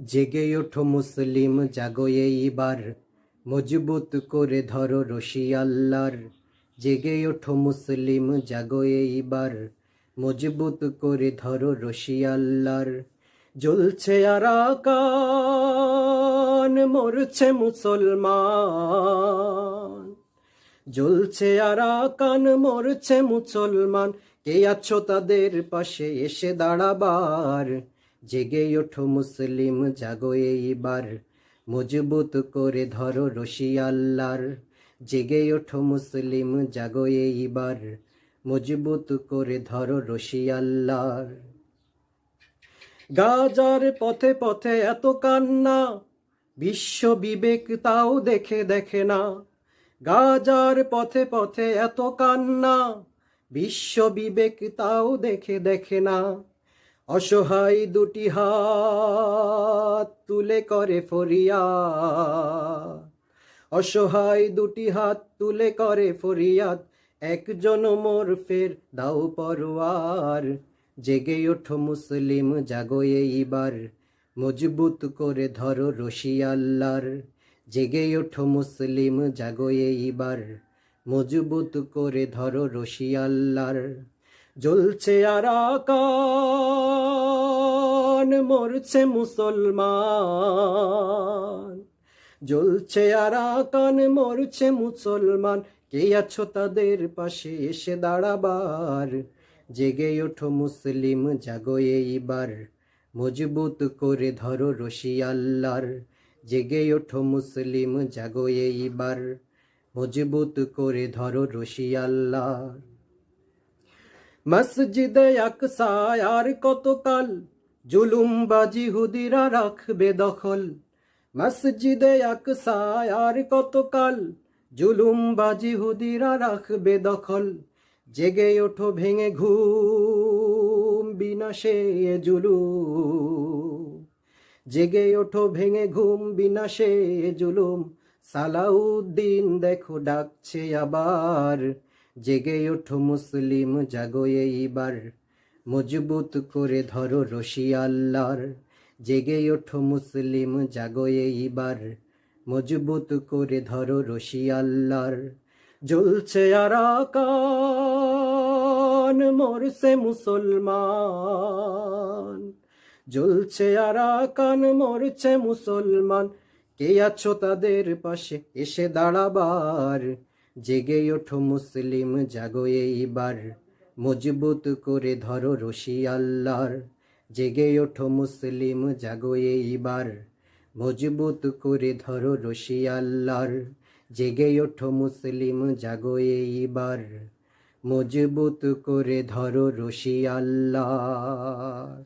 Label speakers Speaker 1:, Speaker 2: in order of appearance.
Speaker 1: জেগে ওঠো মুসলিম জাগো এইবার মজবুত করে ধরো রশি আল্লাহর। জেগে ওঠো মুসলিম জাগো এইবার মজবুত করে ধরো রশি আল্লাহর। জ্বলছে আরাকান মরছে মুসলমান। জ্বলছে আরাকান মরছে মুসলমান। কে আছো তাদের পাশে এসে দাঁড়াবার? জেগে ওঠো মুসলিম, জাগো এইবার মজবুত করে ধরো রশি আল্লাহর। জেগে ওঠো মুসলিম, জাগো এইবার মজবুত করে ধরো রশি আল্লাহর। গাজার পথে পথে এত কান্না, বিশ্ব বিবেক তাও দেখে দেখে না। গাজার পথে পথে এত কান্না, বিশ্ব বিবেক তাও দেখে দেখে না। অসহায় দুটি হাত তুলে করে ফরিয়া। অসহায় দুটি হাত তুলে করে ফরিয়াদ একজন মোর ফের দাও পরোয়ার। জেগে ওঠো মুসলিম, জাগো এইবার। মজবুত করে ধরো রশি আল্লাহর জেগে ওঠো মুসলিম, জাগো এইবার। মজবুত করে ধরো রশি আল্লাহর জ্বলছে আরাকান, মরছে মুসলমান। জ্বলছে আরাকান, মরছে মুসলমান, কে আছো তাদের পাশে এসে দাঁড়াবার? জেগে ওঠো মুসলিম, জাগো এইবার। মজবুত করে ধরো রশি আল্লাহর। জেগে ওঠো মুসলিম, জাগো এইবার। মজবুত করে ধরো রশি আল্লাহর। মসজিদে আকসায় আর কতকাল? জুলুম জুলুমবাজি হুদিরা রাখবে দখল। মসজিদে আকসায় আর কতকাল? জুলুমবাজি হুদিরা রাখবে দখল। জেগে ওঠো ভেঙে ঘুম বিনাশে এ জুলুম। জেগে ওঠো ভেঙে ঘুম বিনাশে জুলুম। সালাউদ্দিন দেখো ডাকছে আবার। জেগে ওঠো মুসলিম জাগো এইবার। মজবুত করে ধরো রশি আল্লাহর। জেগে ওঠো মুসলিম জাগো এইবার। মজবুত করে ধরো রশি আল্লাহর। জ্বলছে আরাকান, মরছে মুসলমান। জ্বলছে আরাকান, মরছে মুসলমান। কে আছো তাদের পাশে? এসে দাঁড়াবার। জেগে ওঠো মুসলিম জাগো এইবার। মজবুত করে ধরো রশি আল্লাহর। জেগে ওঠো মুসলিম জাগো এইবার। মজবুত করে ধরো রশি আল্লাহর। জেগে ওঠো মুসলিম জাগো এইবার। মজবুত করে ধরো রশি আল্লাহ